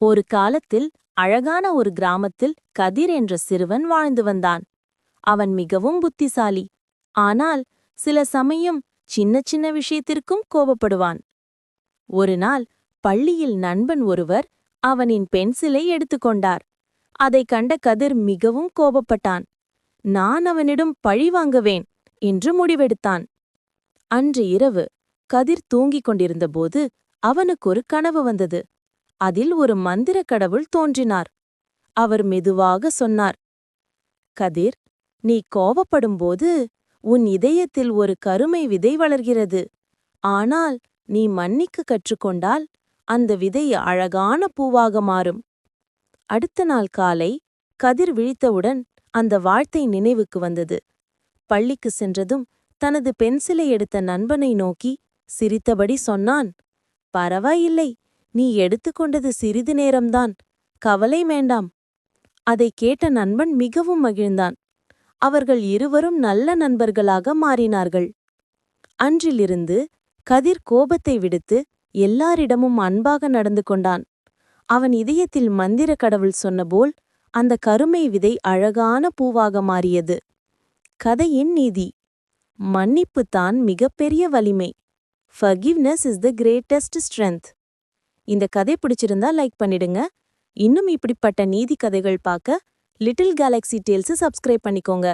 ஒரு காலத்தில் அழகான ஒரு கிராமத்தில் கதிர் என்ற சிறுவன் வாழ்ந்து வந்தான். அவன் மிகவும் புத்திசாலி. ஆனால் சில சமயம் சின்ன சின்ன விஷயத்திற்கும் கோபப்படுவான். ஒரு நாள் பள்ளியில் நண்பன் ஒருவர் அவனின் பென்சிலை எடுத்துக்கொண்டார் அதைக் கண்ட கதிர் மிகவும் கோபப்பட்டான். நான் அவனிடம் பழி வாங்குவேன் என்று முடிவெடுத்தான். அன்று இரவு கதிர் தூங்கிக் கொண்டிருந்தபோது அவனுக்கு ஒரு கனவு வந்தது. அதில் ஒரு மந்திர கடவுள் தோன்றினார். அவர் மெதுவாக சொன்னார் கதிர் நீ கோவப்படும்போது உன் இதயத்தில் ஒரு கருமை விதை வளர்கிறது. ஆனால் நீ மன்னிக்க கற்றுக்கொண்டால் அந்த விதை அழகான பூவாக மாறும். அடுத்த நாள் காலை கதிர் விழித்தவுடன் அந்த வாழ்த்தை நினைவுக்கு வந்தது. பள்ளிக்கு சென்றதும் தனது பென்சிலை எடுத்த நண்பனை நோக்கி சிரித்தபடி சொன்னான் பரவாயில்லை நீ எடுத்துக்கொண்டது சிறிது நேரம்தான். கவலை வேண்டாம். அதைக் கேட்ட நண்பன் மிகவும் மகிழ்ந்தான். அவர்கள் இருவரும் நல்ல நண்பர்களாக மாறினார்கள். அன்றிலிருந்து கதிர் கோபத்தை விடுத்து எல்லாரிடமும் அன்பாக நடந்து கொண்டான். அவன் இதயத்தில் மந்திர கடவுள் சொன்னபோல் அந்த கருமை விதை அழகான பூவாக மாறியது. கதையின் நீதி. மன்னிப்புத்தான் மிகப்பெரிய வலிமை. Forgiveness is the greatest strength இந்த கதை பிடிச்சிருந்தா லைக் பண்ணிடுங்க. இன்னும் இப்படிப்பட்ட நீதி கதைகள் பார்க்க லிட்டில் கேலக்ஸி டேல்ஸ் சப்ஸ்கிரைப் பண்ணிக்கோங்க.